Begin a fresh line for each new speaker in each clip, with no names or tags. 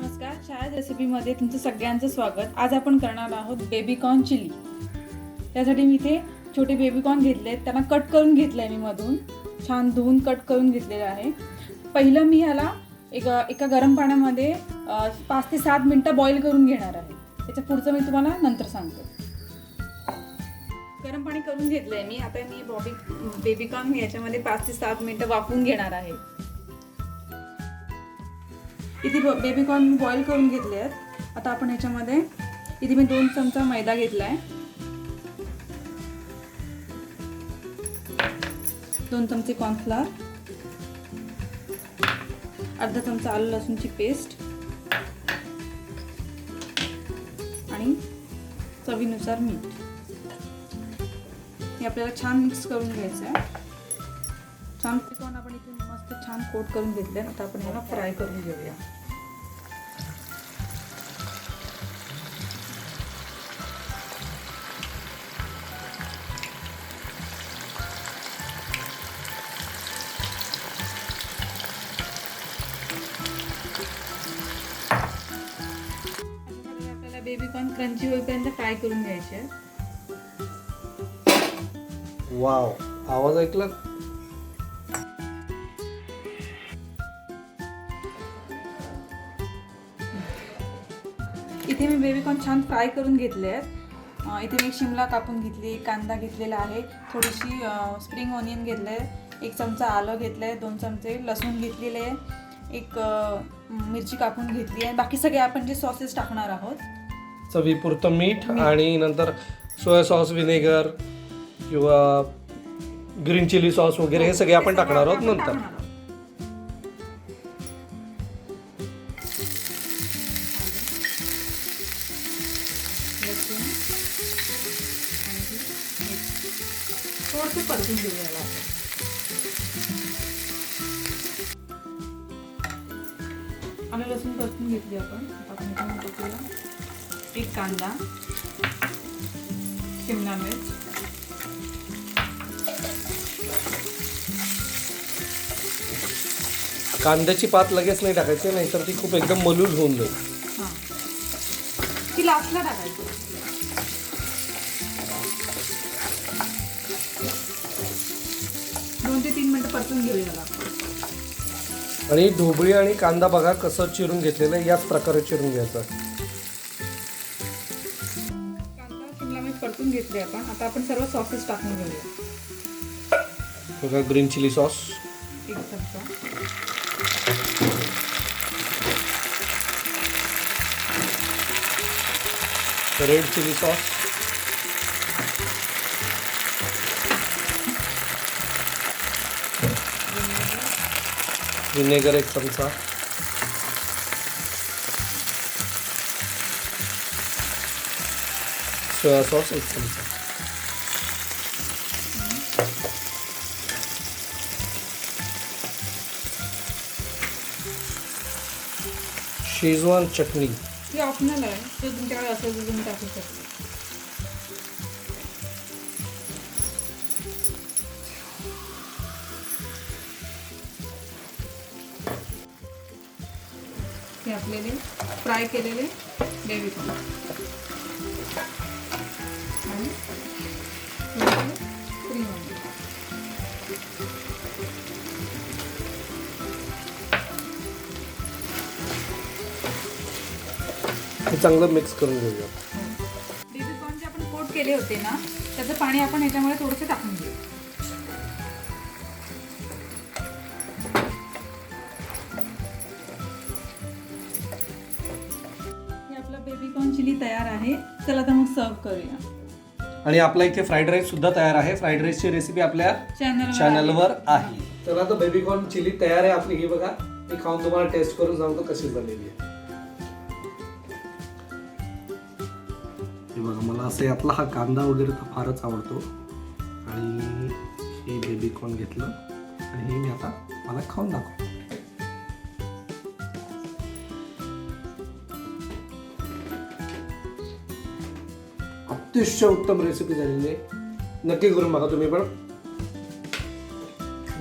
नमस्कार. शाळेत रेसिपीमध्ये तुमचं सगळ्यांचं स्वागत. आज आपण करणार आहोत बेबीकॉर्न चिली. त्यासाठी मी इथे छोटे बेबीकॉर्न घेतले आहेत. त्यांना कट करून घेतलं आहे मी मधून. छान धुवून कट करून घेतलेलं आहे. पहिलं मी ह्याला एक एका गरम पाण्यामध्ये पाच ते सात मिनटं बॉईल करून घेणार आहे. त्याच्या पुढचं मी तुम्हाला नंतर सांगते. गरम पाणी करून घेतलं आहे मी. आता मी बॉबी बेबीकॉर्न याच्यामध्ये पाच ते सात मिनटं वाफवून घेणार आहे. इथे बेबीकॉर्न मी बॉईल करून घेतले आहेत. आता आपण ह्याच्यामध्ये इथे मी दोन चमचा मैदा घेतला आहे दोन चमचे कॉर्नफ्लॉर अर्धा चमचा आलू लसूणची पेस्ट आणि चवीनुसार मीठ. हे आपल्याला छान मिक्स करून घ्यायचं आहे छान पिकवून आपण इथे मस्त छान कोट करून घेतले आता आपण याला फ्राय करून घेऊया. आपल्याला बेबीकॉर्न क्रंची होईपर्यंत फ्राय करून घ्यायचे.
वाव आवाज ऐकला
इथे मी बेबीकॉर्न छान फ्राय करून घेतले आहेत. इथे मी शिमला कापून घेतली एक कांदा घेतलेला आहे. थोडीशी स्प्रिंग ऑनियन घेतलं आहे एक चमचा आलं घेतलं आहे दोन चमचे लसूण घेतलेले आहे. एक मिरची कापून घेतली आहे. बाकी सगळे आपण जे सॉसेस टाकणार आहोत.
चवीपुरतं मीठ आणि नंतर सोया सॉस विनेगर किंवा ग्रीन चिली सॉस वगैरे हे सगळे आपण टाकणार आहोत नंतर.
लसूण आणि मिरची. थोडंसं परतून घेऊया याला आपण. आलं लसूण परतून घेतली आपण आपण टाकूया एक कांदा शिमला मिर्च.
कांद्याची पात लगेच नाही टाकायची नाहीतर ती खूप एकदम मलूल होऊन जाईल.
हां. ती लास्टला टाकायची. परतून घेऊया आपण.
आणि ढोबळी आणि कांदा बघा कसं चिरून घेतलेलं आहे याच प्रकारे चिरून घ्यायचं.
कांदा शिमला मिरच परतून घेतले आपण. आता आपण सर्व सॉसेस टाकून घेऊया.
बघा ग्रीन चिली सॉस
एक चमचा.
रेड चिली सॉस विनेगर एक चमचा. सोया सॉस एक चमचा. शेजवान चटणी.
ही ऑप्शनल आहे. तर तुमच्याकडे असेल तर तुम्ही टाकू शकता. हे आपलेले फ्राय केलेले बेबी कॉर्न आणि.
हे चांगलं मिक्स करून घेऊया.
बेबी कॉर्न जे आपण कोट केले होते ना त्याचं पाणी आपण याच्यामध्ये थोडंसं टाकून घेऊ कॉर्न चिली तयार आहे. चला आता मग सर्व करूया.
आणि आपला इथे फ्राईड राईस सुद्धा तयार आहे. फ्राईड राईसची रेसिपी आपल्या
चॅनल
चॅनलवर आहे. तर आता बेबी कॉर्न चिली तयार आहे. आपली ही बघा. मी खाऊन तुम्हाला टेस्ट करून सांगतो कशी झालेली आहे. हे बघा मला असे आपला हा कांदा वगैरे तर फारच आवडतो. आणि हे बेबी कॉर्न घेतलं. आणि हे मी आता मला खाऊन दाखवतो. अतिशय उत्तम रेसिपी झालेली आहे. नक्की करून बघा तुम्ही पण.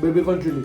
Baby corn chilli